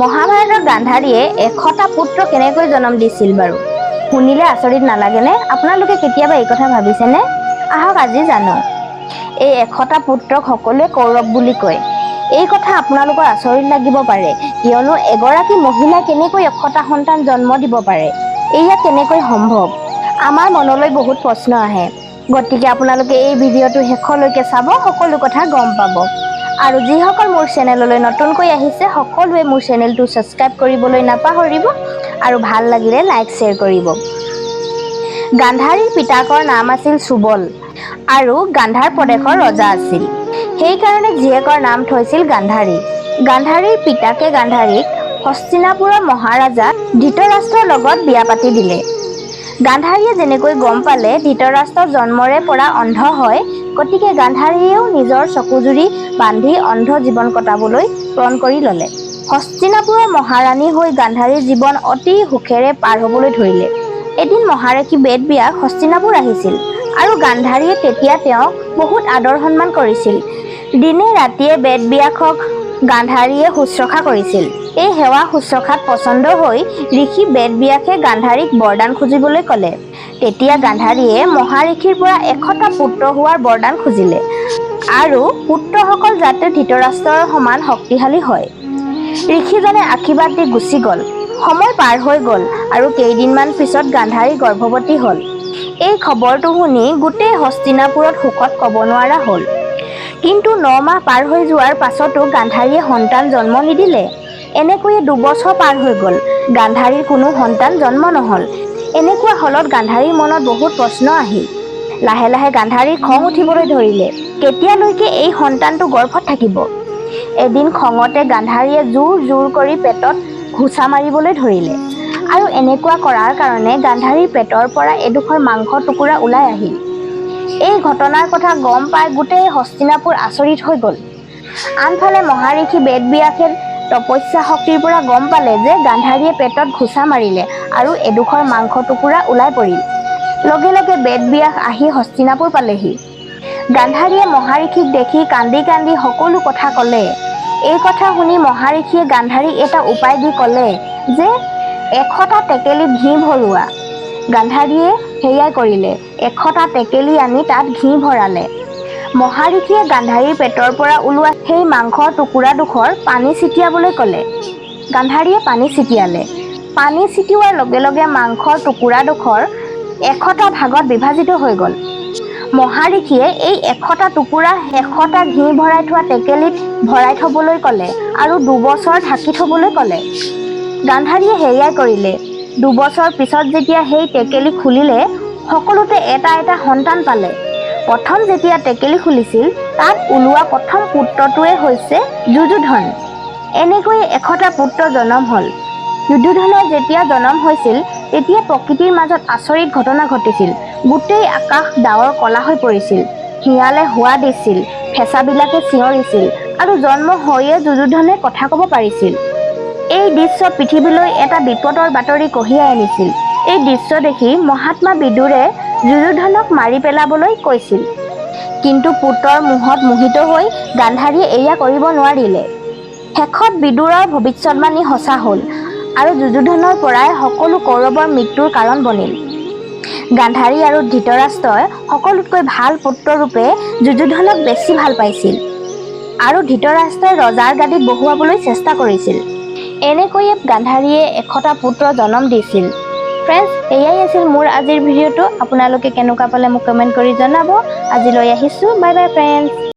মহাভাৰতৰ গান্ধাৰীয়ে এশটা পুত্ৰ কেনেকৈ জন্ম দিছিল বাৰু? শুনিলে আচৰিত নালাগেনে? আপোনালোকে কেতিয়াবা এই কথা ভাবিছেনে? আহক আজি জানো। এই এশটা পুত্ৰক সকলোৱে কৌৰৱ বুলি কয়। এই কথা আপোনালোকৰ আচৰিত লাগিব পাৰে। কিয়নো এগৰাকী মহিলাই কেনেকৈ এশটা সন্তান জন্ম দিব পাৰে? এয়া কেনেকৈ সম্ভৱ? আমাৰ মনলৈ বহুত প্ৰশ্ন আহে। গতিকে আপোনালোকে এই ভিডিঅ'টো শেষলৈকে চাব সকলো কথা গম পাব। আৰু যিসকল মোৰ চেনেললৈ নতুনকৈ আহিছে সকলোৱে মোৰ চেনেলটো ছাবস্ক্ৰাইব কৰিবলৈ নাপাহৰিব আৰু ভাল লাগিলে লাইক শ্বেয়াৰ কৰিব। গান্ধাৰীৰ পিতাকৰ নাম আছিল সুবল আৰু গান্ধাৰ প্ৰদেশৰ ৰজা আছিল। সেইকাৰণে জীয়েকৰ নাম থৈছিল গান্ধাৰী। গান্ধাৰীৰ পিতাকে গান্ধাৰীক হস্তিনাপুৰৰ মহাৰাজা ধৃতৰাষ্ট্ৰৰ লগত বিয়া পাতি দিলে। গান্ধাৰীয়ে যেনেকৈ গম পালে ধৃতৰাষ্ট্ৰ জন্মৰে পৰা অন্ধ হয় গতিকে গান্ধাৰীয়েও নিজৰ চকুজুৰি বান্ধি অন্ধ জীৱন কটাবলৈ পণ কৰি ল'লে। হস্তিনাপুৰৰ মহাৰাণী হৈ গান্ধাৰীৰ জীৱন অতি সুখেৰে পাৰ হ'বলৈ ধৰিলে। এদিন মহাৰথী বেদবিয়াস হস্তিনাপুৰ আহিছিল আৰু গান্ধাৰীয়ে তেতিয়া তেওঁক বহুত আদৰ সন্মান কৰিছিল। দিনে ৰাতিয়ে বেদবিয়াসক গান্ধাৰীয়ে শুশ্ৰূষা কৰিছিল। এই সেৱা শুশ্ৰূষাত পচন্দ হৈ ঋষি বেদবিয়াসে গান্ধাৰীক বৰদান খুজিবলৈ ক'লে। তেতিয়া গান্ধাৰীয়ে মহাঋষিৰ পৰা এশটা পুত্ৰ হোৱাৰ বৰদান খুজিলে আৰু পুত্ৰসকল যাতে ধৃতৰাষ্ট্ৰৰ সমান শক্তিশালী হয়। ঋষিজনে আশীৰ্বাদ দি গুচি গ'ল। সময় পাৰ হৈ গ'ল আৰু কেইদিনমান পিছত গান্ধাৰী গৰ্ভৱতী হ'ল। এই খবৰটো শুনি গোটেই হস্তিনাপুৰত সুখত ক'ব নোৱাৰা হ'ল। কিন্তু ন মাহ পাৰ হৈ যোৱাৰ পাছতো গান্ধাৰীয়ে সন্তান জন্ম নিদিলে। এনেকৈয়ে দুবছৰ পাৰ হৈ গ'ল। গান্ধাৰীৰ কোনো সন্তান জন্ম নহ'ল। এনেকুৱা হ'লত গান্ধাৰীৰ মনত বহুত প্ৰশ্ন আহিল। লাহে লাহে গান্ধাৰীৰ খং উঠিবলৈ ধৰিলে। কেতিয়ালৈকে এই সন্তানটো গৰ্ভত থাকিব? এদিন খঙতে গান্ধাৰীয়ে জোৰ জোৰ কৰি পেটত ঘোচা মাৰিবলৈ ধৰিলে। আৰু এনেকুৱা কৰাৰ কাৰণে গান্ধাৰীৰ পেটৰ পৰা এডোখৰ মাংস টুকুৰা ওলাই আহিল। এই ঘটনাৰ কথা গম পাই গোটেই হস্তিনাপুৰ আচৰিত হৈ গ'ল। আনফালে মহাঋষি বেদবিয়াসে তপস্যা শক্তিৰ পৰা গম পালে যে গান্ধাৰীয়ে পেটত ঘোচা মাৰিলে আৰু এডোখৰ মাংস টুকুৰা ওলাই পৰিল। লগে লগে বেদবিয়াস আহি হস্তিনাপুৰ পালেহি। গান্ধাৰীয়ে মহাঋষিক দেখি কান্দি কান্দি সকলো কথা ক'লে। এই কথা শুনি মহাঋষিয়ে গান্ধাৰীক এটা উপায় দি ক'লে যে এশটা টেকেলিত ঘি ভৰোৱা। গান্ধাৰীয়ে সেয়াই কৰিলে। এশটা টেকেলি আনি তাত ঘি ভৰালে। মহাঋষিয়ে গান্ধাৰীৰ পেটৰ পৰা ওলোৱা সেই মাংসৰ টুকুৰাডোখৰ পানী ছিটিয়াবলৈ ক'লে। গান্ধাৰীয়ে পানী ছিটিয়ালে। পানী ছিটিওৱাৰ লগে লগে মাংসৰ টুকুৰাডোখৰ এশটা ভাগত বিভাজিত হৈ গ'ল। মহাঋষিয়ে এই এশটা টুকুৰা এশটা ঘি ভৰাই থোৱা টেকেলিত ভৰাই থ'বলৈ ক'লে আৰু দুবছৰ ঢাকি থ'বলৈ ক'লে। গান্ধাৰীয়ে সেয়াই কৰিলে। দুবছৰ পিছত যেতিয়া সেই টেকেলি খুলিলে সকলোতে এটা এটা সন্তান পালে। প্ৰথম যেতিয়া টেকেলি খুলিছিল তাত ওলোৱা প্ৰথম পুত্ৰটোৱে হৈছে যুযুধন। এনেকৈয়ে এশটা পুত্ৰ জন্ম হ'ল। যুযুধনৰ যেতিয়া জন্ম হৈছিল তেতিয়া প্ৰকৃতিৰ মাজত আচৰিত ঘটনা ঘটিছিল। গোটেই আকাশ ডাৱৰ কলা হৈ পৰিছিল। শিয়ালে হোৱা দিছিল ফেঁচাবিলাকে চিঞৰিছিল আৰু জন্ম হৈয়ে যুযুধনে কথা ক'ব পাৰিছিল। এই দৃশ্য পৃথিৱীলৈ এটা বিপদৰ বাতৰি কঢ়িয়াই আনিছিল। এই দৃশ্য দেখি মহাত্মা বিদুৰে যুযুধনক মাৰি পেলাবলৈ কৈছিল। কিন্তু পুত্ৰৰ মোহত মোহিত হৈ গান্ধাৰীয়ে এয়া কৰিব নোৱাৰিলে। শেষত বিদুৰৰ ভৱিষ্যৎবাণী সঁচা হ'ল আৰু যুযুধনৰ পৰাই সকলো কৌৰৱৰ মৃত্যুৰ কাৰণ বনিল। গান্ধাৰী আৰু ধৃতৰাষ্ট্ৰই সকলোতকৈ ভাল পুত্ৰৰূপে যুযুধনক বেছি ভাল পাইছিল আৰু ধৃতৰাষ্ট্ৰই ৰজাৰ গাদীত বহুৱাবলৈ চেষ্টা কৰিছিল। এনেকৈয়ে গান্ধাৰীয়ে এশটা পুত্ৰ জন্ম দিছিল। ফ্ৰেণ্ডছ এয়াই আছিল মোৰ আজিৰ ভিডিঅ'টো। আপোনালোকে কেনেকুৱা পালে মোক কমেণ্ট কৰি জনাব। আজিলৈ আহিছোঁ। Bye bye friends